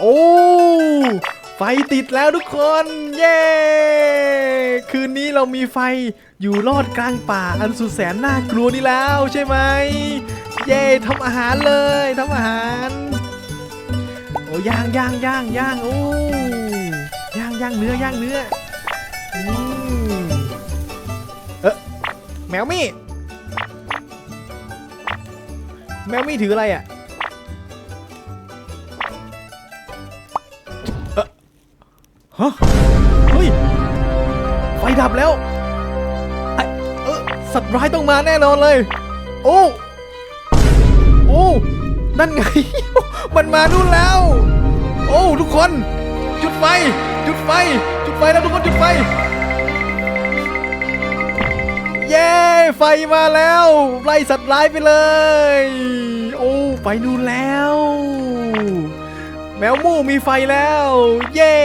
โอ้ไฟติดแล้วทุกคน เย้ คืนนี้เรามีไฟอยู่รอดกลางป่าอันสุดแสนน่ากลัวนี่แล้วใช่ไหม เย้ทำอาหารเลยทำอาหาร โอ้ย่างย่างย่างย่างโอ้ย่างย่างเนื้อย่างเนื้ออืมเอ๊ะแมวมี่ แมวมี่ถืออะไรอะ ฮะเฮ้ย ไฟดับแล้วไอเออสัตว์ร้ายต้องมาแน่นอนเลย โอ้ โอ้ นั่นไง มันมานู่นแล้ว โอ้ ทุกคน จุดไฟ จุดไฟ จุดไฟแล้วทุกคนจุดไฟ เย้ ไฟมาแล้ว ไล่สัตว์ร้ายไปเลย โอ้ไปนู่นแล้ว แมวมู่มีไฟแล้ว เย้